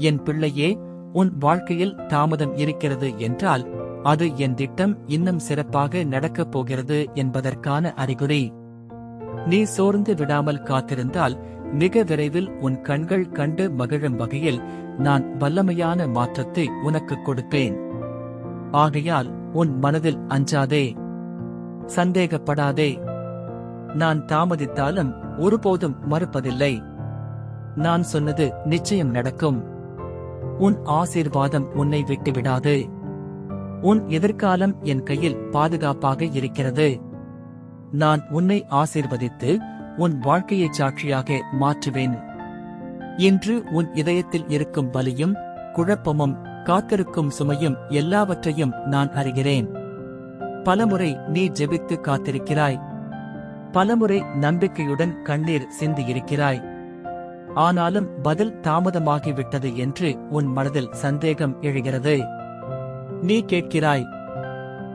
என் பிள்ளையே உன் வாழ்க்கையில் தாமதம் இருக்கிறது என்றால் அது என் திட்டம் இன்னும் சிறப்பாக நடக்கப் போகிறது என்பதற்கான அறிகுறி. நீ சோர்ந்து விடாமல் காத்திருந்தால் மிக விரைவில் உன் கண்கள் கண்டு மகிழும் வகையில் நான் வல்லமையான மாற்றத்தை உனக்கு கொடுப்பேன். ஆகையால் உன் மனதில் அஞ்சாதே. சந்தேகப்படாதே. நான் தாமதித்தாலும் ஒருபோதும் மறுப்பதில்லை. நான் சொன்னது நிச்சயம் நடக்கும். உன் ஆசீர்வாதம் உன்னை விட்டுவிடாது. உன் எதிர்காலம் என் கையில் பாதுகாப்பாக இருக்கிறது. நான் உன்னை ஆசீர்வதித்து உன் வாழ்க்கையை சாட்சியாக மாற்றுவேன். இன்று உன் இதயத்தில் இருக்கும் வலியும் குழப்பமும் காத்திருக்கும் சுமையும் எல்லாவற்றையும் நான் அறிகிறேன். பலமுறை நீ ஜெபித்து காத்திருக்கிறாய். பலமுறை நம்பிக்கையுடன் கண்ணீர் சிந்தியிருக்கிறாய். ஆனாலும் பதில் தாமதமாகிவிட்டது என்று உன் மனதில் சந்தேகம் எழுகிறது. நீ கேட்கிறாய்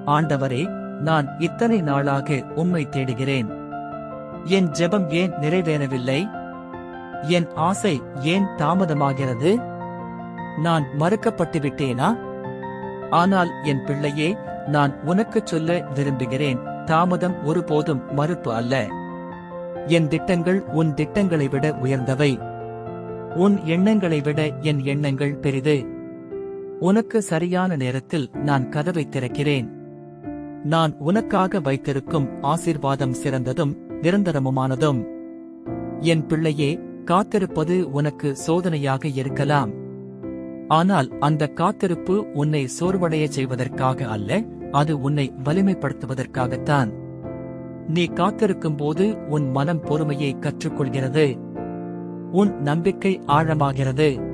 ஆண்டவரே நான் இத்தனை நாளாக உம்மை தேடுகிறேன். என் ஜெபம் ஏன் நிறைவேறவில்லை? என் ஆசை ஏன் தாமதமாகிறது? நான் மறுக்கப்பட்டு விட்டேனா ஆனால் என் பிள்ளையே நான் உனக்குச் சொல்ல விரும்புகிறேன் தாமதம் ஒருபோதும் மறுப்பு அல்ல. என் திட்டங்கள் உன் திட்டங்களை விட உயர்ந்தவை. உன் எண்ணங்களை விட என் எண்ணங்கள் பெரிது. உனக்கு சரியான நேரத்தில் நான் கதவை திறக்கிறேன். நான் உனக்காக வைத்திருக்கும் ஆசீர்வாதம் சிறந்ததும் நிரந்தரமுமானதும். என் பிள்ளையே காத்திருப்பது உனக்கு சோதனையாக இருக்கலாம். ஆனால் அந்த காத்திருப்பு உன்னை சோர்வடைய செய்வதற்காக அல்ல அது உன்னை வலிமைப்படுத்துவதற்காகத்தான். நீ காத்திருக்கும் போது உன் மனம் பொறுமையை கற்றுக்கொள்கிறது. உன் நம்பிக்கை ஆழமாகிறது.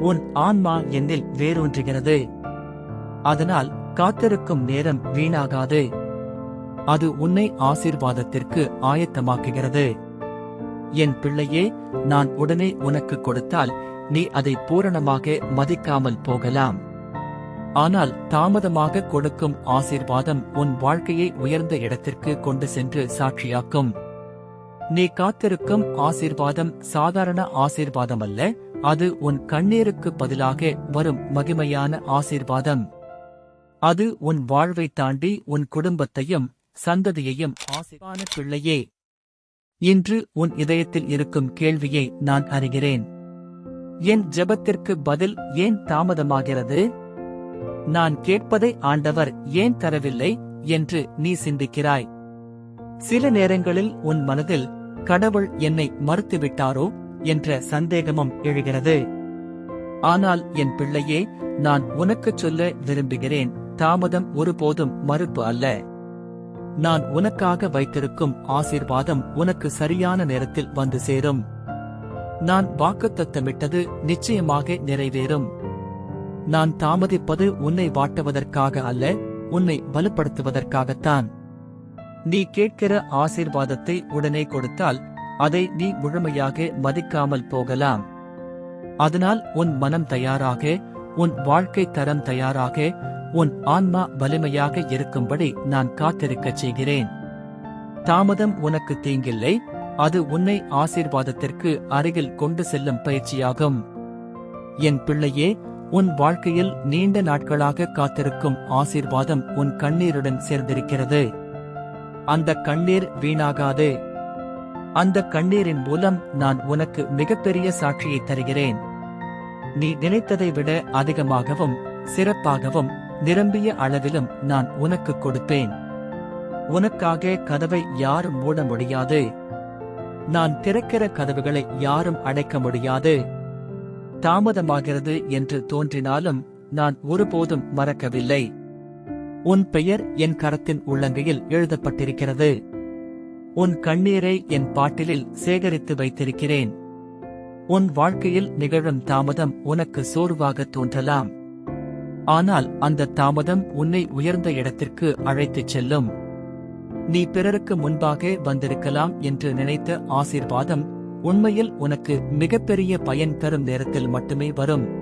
உன் ஆன்மா என்னில் வேரூன்றுகிறது. அதனால் காத்திருக்கும் நேரம் வீணாகாது. அது உன்னை ஆசீர்வாதத்திற்கு ஆயத்தமாக்குகிறது. என் பிள்ளையே நான் உடனே உனக்கு கொடுத்தால் நீ அதை பூரணமாக மதிக்காமல் போகலாம். ஆனால் தாமதமாக கொடுக்கும் ஆசீர்வாதம் உன் வாழ்க்கையை உயர்ந்த இடத்திற்கு கொண்டு சென்று சாட்சியாக்கும். நீ காத்திருக்கும் ஆசீர்வாதம் சாதாரண ஆசீர்வாதம் அல்ல அது உன் கண்ணீருக்கு பதிலாக வரும் மகிமையான ஆசீர்வாதம். அது உன் வாழ்வை தாண்டி உன் குடும்பத்தையும் சந்ததியையும் ஆசிர்வான பிள்ளையே. இன்று உன் இதயத்தில் இருக்கும் கேள்வியை நான் அறிகிறேன். என் ஜெபத்திற்கு பதில் ஏன் தாமதமாகிறது? நான் கேட்பதை ஆண்டவர் ஏன் தரவில்லை என்று நீ சிந்திக்கிறாய். சில நேரங்களில் உன் மனதில் கடவுள் என்னை மறுத்துவிட்டாரோ என்ற சந்தேகமும் எழுகிறது. ஆனால் என் பிள்ளையே நான் உனக்குச் சொல்ல விரும்புகிறேன். தாமதம் ஒருபோதும் மறுப்பு அல்ல. நான் உனக்காக வைத்திருக்கும் ஆசீர்வாதம் உனக்கு சரியான நேரத்தில் வந்து சேரும். நான் வாக்குத்தத்தமிட்டது நிச்சயமாக நிறைவேறும். நான் தாமதிப்பது உன்னை வாட்டுவதற்காக அல்ல உன்னை வலுப்படுத்துவதற்காகத்தான். நீ கேட்கிற ஆசீர்வாதத்தை உடனே கொடுத்தால் அதை நீ முழுமையாக மதிக்காமல் போகலாம். அதனால் உன் மனம் தயாராக உன் வாழ்க்கை தரம் தயாராக உன் ஆன்மா வலிமையாக இருக்கும்படி நான் காத்திருக்கச் செய்கிறேன். தாமதம் உனக்கு தீங்கில்லை அது உன்னை ஆசீர்வாதத்திற்கு அருகில் கொண்டு செல்லும் பயிற்சியாகும். என் பிள்ளையே உன் வாழ்க்கையில் நீண்ட நாட்களாக காத்திருக்கும் ஆசீர்வாதம் உன் கண்ணீருடன் சேர்ந்திருக்கிறது. அந்த கண்ணீர் வீணாகாது. அந்த கண்ணீரின் மூலம் நான் உனக்கு மிகப்பெரிய சாட்சியை தருகிறேன். நீ நினைத்ததை விட அதிகமாகவும் சிறப்பாகவும் நிரம்பிய அளவிலும் நான் உனக்கு கொடுப்பேன். உனக்காக கதவை யாரும் மூட முடியாது. நான் திறக்கிற கதவுகளை யாரும் அடைக்க முடியாது. தாமதமாகிறது என்று தோன்றினாலும் நான் ஒருபோதும் மறக்கவில்லை. உன் பெயர் என் கரத்தின் உள்ளங்கையில் எழுதப்பட்டிருக்கிறது. உன் கண்ணீரை என் பாட்டிலில் சேகரித்து வைத்திருக்கிறேன். உன் வாழ்க்கையில் நிகழும் தாமதம் உனக்கு சோர்வாக தோன்றலாம். ஆனால் அந்த தாமதம் உன்னை உயர்ந்த இடத்திற்கு அழைத்துச் செல்லும். நீ பிறருக்கு முன்பாக வந்திருக்கலாம் என்று நினைத்த ஆசீர்வாதம் உண்மையில் உனக்கு மிகப்பெரிய பயன் தரும் நேரத்தில் மட்டுமே வரும்.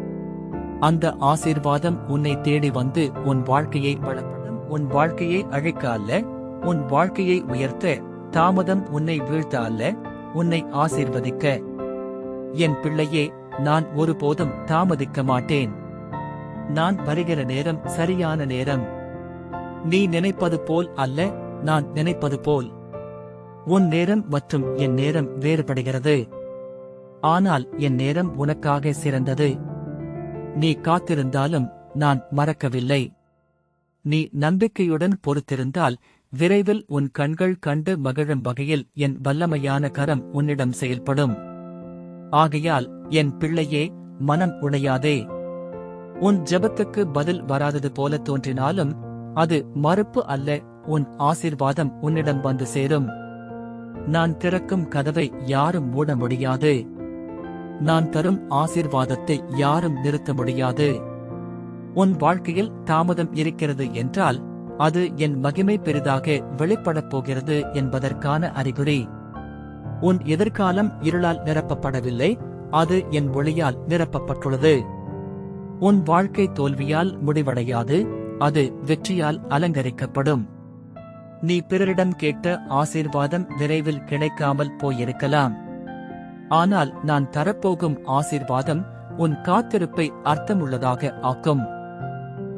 அந்த ஆசீர்வாதம் உன்னை தேடி வந்து உன் வாழ்க்கையை பலப்படும். உன் வாழ்க்கையை அழைக்க அல்ல உன் வாழ்க்கையை உயர்த்த. தாமதம் உன்னை வீழ்த்த அல்ல உன்னை ஆசீர்வதிக்க. என் பிள்ளையே நான் ஒருபோதும் தாமதிக்க மாட்டேன். நான் வருகிற நேரம் சரியான நேரம். நீ நினைப்பது போல் அல்ல நான் நினைப்பது போல். உன் நேரம் மற்றும் என் நேரம் வேறுபடுகிறது. ஆனால் என் நேரம் உனக்காக சிறந்தது. நீ காத்திருந்தாலும் நான் மறக்கவில்லை. நீ நம்பிக்கையுடன் பொறுத்திருந்தால் விரைவில் உன் கண்கள் கண்டு மகிழும் வகையில் என் வல்லமையான கரம் உன்னிடம் செயல்படும். ஆகையால் என் பிள்ளையே மனம் உடையாதே. உன் ஜெபத்துக்கு பதில் வராதது போல தோன்றினாலும் அது மறுப்பு அல்ல உன் ஆசீர்வாதம் உன்னிடம் வந்து சேரும். நான் திறக்கும் கதவை யாரும் மூட முடியாது. நான் தரும் ஆசீர்வாதத்தை யாரும் நிறுத்த முடியாது. உன் வாழ்க்கையில் தாமதம் இருக்கிறது என்றால் அது என் மகிமை பெரிதாக வெளிப்படப் போகிறது என்பதற்கான அறிகுறி. உன் எதிர்காலம் இருளால் நிரப்பப்படவில்லை அது என் ஒளியால் நிரப்பப்பட்டுள்ளது. உன் வாழ்க்கை தோல்வியால் முடிவடையாது அது வெற்றியால் அலங்கரிக்கப்படும். நீ பிறரிடம் கேட்ட ஆசீர்வாதம் விரைவில் கிடைக்காமல் போயிருக்கலாம். ஆனால் நான் தரப்போகும் ஆசீர்வாதம் உன் காத்திருப்பை அர்த்தமுள்ளதாக ஆக்கும்.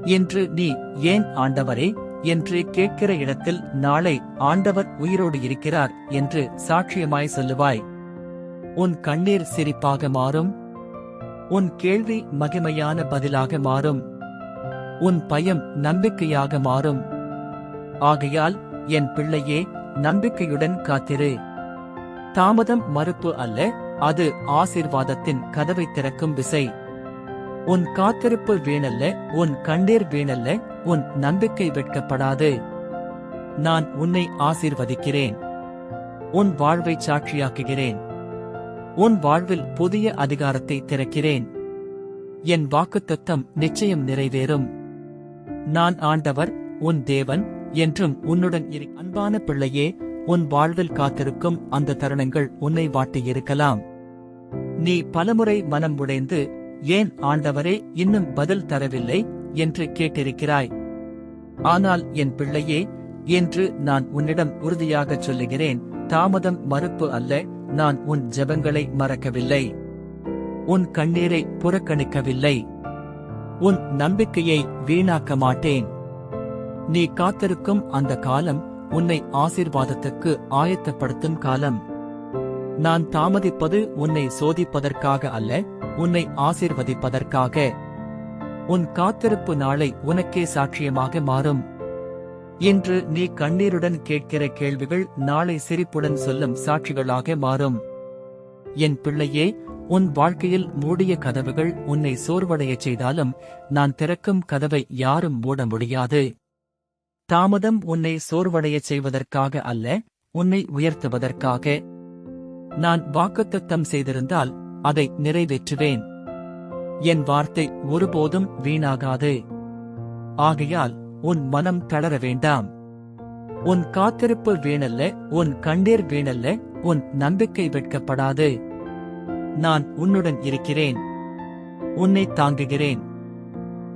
என்று நீ ஏன் ஆண்டவரே? என்று கேட்கிற இடத்தில் நாளை ஆண்டவர் உயிரோடு இருக்கிறார் என்று சாட்சியமாய் சொல்லுவாய். உன் கண்ணீர் சிரிப்பாக மாறும். உன் கேள்வி மகிமையான பதிலாக மாறும். உன் பயம் நம்பிக்கையாக மாறும். ஆகையால் என் பிள்ளையே நம்பிக்கையுடன் காத்திரு. தாமதம் மறுப்பு அல்ல அது ஆசீர்வாதத்தின் கதவை திறக்கும் விசை. உன் காத்திருப்பு வீணல்ல உன் கண்ணீர் வீணல்ல உன் நம்பிக்கை வெட்கப்படாது. நான் உன்னை ஆசீர்வதிக்கிறேன். உன் வாழ்வை சாட்சியாக்குகிறேன். உன் வாழ்வில் புதிய அதிகாரத்தை திறக்கிறேன். என் வாக்குத்தத்தம் நிச்சயம் நிறைவேறும். நான் ஆண்டவர் உன் தேவன் என்றும் உன்னுடன் இரு அன்பான பிள்ளையே உன் வாழ்வில் காத்திருக்கும் அந்த தருணங்கள் உன்னை வாட்டியிருக்கலாம் நீ பலமுறை மனம் உடைந்து ஏன் ஆண்டவரே இன்னும் பதில் தரவில்லை? என்று கேட்டிருக்கிறாய். ஆனால் என் பிள்ளையே என்று நான் உன்னிடம் உறுதியாகச் சொல்லுகிறேன். தாமதம் மறுப்பு அல்ல நான் உன் ஜெபங்களை மறக்கவில்லை. உன் கண்ணீரை புறக்கணிக்கவில்லை. உன் நம்பிக்கையை வீணாக்க மாட்டேன். நீ காத்திருக்கும் அந்த காலம் உன்னை ஆசீர்வாதத்துக்கு ஆயத்தப்படுத்தும் காலம். நான் தாமதிப்பது உன்னை சோதிப்பதற்காக அல்ல உன்னை ஆசீர்வதிப்பதற்காக. உன் காத்திருப்பு நாளை உனக்கே சாட்சியமாக மாறும். இன்று நீ கண்ணீருடன் கேட்கிற கேள்விகள் நாளை சிரிப்புடன் சொல்லும் சாட்சிகளாக மாறும். என் பிள்ளையே உன் வாழ்க்கையில் மூடிய கதவுகள் உன்னை சோர்வடையச் செய்தாலும் நான் திறக்கும் கதவை யாரும் மூட முடியாது. தாமதம் உன்னை சோர்வடையச் செய்வதற்காக அல்ல உன்னை உயர்த்துவதற்காக. நான் வாக்குத்தத்தம் செய்திருந்தால் அதை நிறைவேற்றுவேன். என் வார்த்தை ஒருபோதும் வீணாகாது. ஆகையால் உன் மனம் தளர வேண்டாம். உன் காத்திருப்பு வீணல்ல உன் கண்ணீர் வீணல்ல உன் நம்பிக்கை வெட்கப்படாது. நான் உன்னுடன் இருக்கிறேன். உன்னை தாங்குகிறேன்.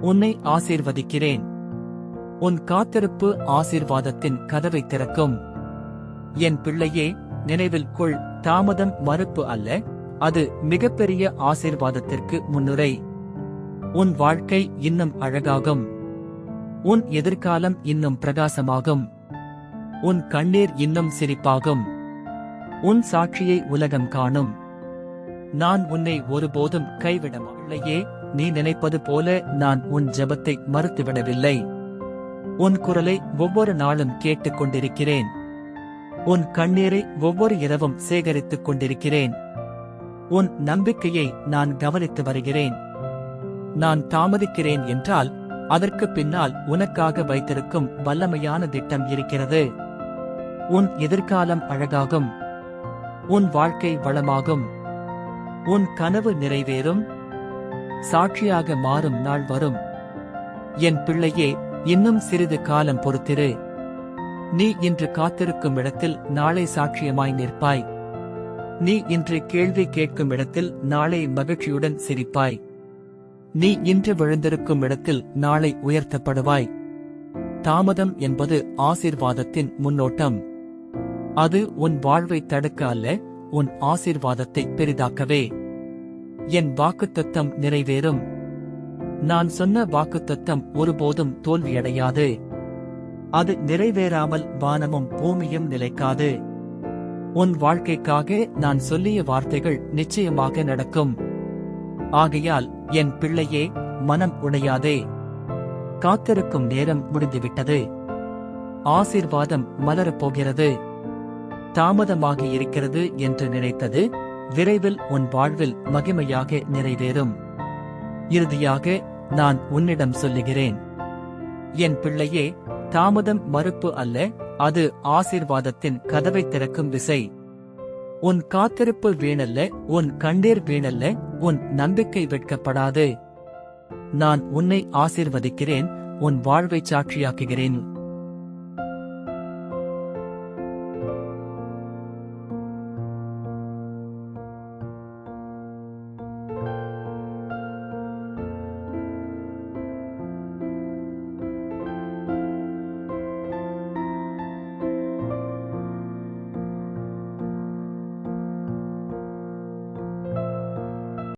உன்னை ஆசீர்வதிக்கிறேன். உன் காத்திருப்பு ஆசீர்வாதத்தின் கதவை திறக்கும். என் பிள்ளையே நினைவில் கொள் தாமதம் மறுப்பு அல்ல அது மிகப்பெரிய ஆசீர்வாதத்திற்கு முன்னுரை. உன் வாழ்க்கை இன்னும் அழகாகும். உன் எதிர்காலம் இன்னும் பிரகாசமாகும். உன் கண்ணீர் இன்னும் சிரிப்பாகும். உன் சாட்சியை உலகம் காணும். நான் உன்னை ஒருபோதும் கைவிடவில்லையே நீ நினைப்பது போல நான் உன் ஜெபத்தை மறுத்துவிடவில்லை. உன் குரலை ஒவ்வொரு நாளும் கேட்டுக் கொண்டிருக்கிறேன் உன் கண்ணீரை ஒவ்வொரு இரவும் சேகரித்துக் கொண்டிருக்கிறேன். உன் நம்பிக்கையை நான் கவனித்து வருகிறேன். நான் தாமதிக்கிறேன் என்றால் அதற்கு பின்னால் உனக்காக வைத்திருக்கும் வல்லமையான திட்டம் இருக்கிறது. உன் எதிர்காலம் அழகாகும். உன் வாழ்க்கை வளமாகும். உன் கனவு நிறைவேறும். சாட்சியாக மாறும் நாள் வரும். என் பிள்ளையே இன்னும் சிறிது காலம் பொறுத்திரு. நீ இன்று காத்திருக்கும் இடத்தில் நாளை சாட்சியமாய் நிற்பாய். நீ இன்று கேள்வி கேட்கும் இடத்தில் நாளை மகிழ்ச்சியுடன் சிரிப்பாய். நீ இன்று விழுந்திருக்கும் இடத்தில் நாளை உயர்த்தப்படுவாய். தாமதம் என்பது ஆசீர்வாதத்தின் முன்னோட்டம். அது உன் வாழ்வை தடுக்க அல்ல உன் ஆசீர்வாதத்தை பெரிதாக்கவே. என் வாக்குத்தத்தம் நிறைவேறும். நான் சொன்ன வாக்குத்தத்தம் ஒருபோதும் தோல்வியடையாது. அது நிறைவேறாமல் வானமும் பூமியும் நிலைக்காது. உன் வாழ்க்கைக்காக நான் சொல்லிய வார்த்தைகள் நிச்சயமாக நடக்கும். ஆகையால் என் பிள்ளையே மனம் உடையாதே. காத்திருக்கும் நேரம் முடிந்துவிட்டது. ஆசீர்வாதம் மலரப் போகிறது தாமதமாகி இருக்கிறது என்று நினைத்தது விரைவில் உன் வாழ்வில் மகிமையாக நிறைவேறும். இறுதியாக நான் உன்னிடம் சொல்லுகிறேன். என் பிள்ளையே தாமதம் மறுப்பு அல்ல அது ஆசீர்வாதத்தின் கதவை திறக்கும் விசை. உன் காத்திருப்பு வீணல்ல உன் கண்ணீர் வீணல்ல உன் நம்பிக்கை வெட்கப்படாது. நான் உன்னை ஆசீர்வதிக்கிறேன் உன் வாழ்வை சாட்சியாக்குகிறேன்.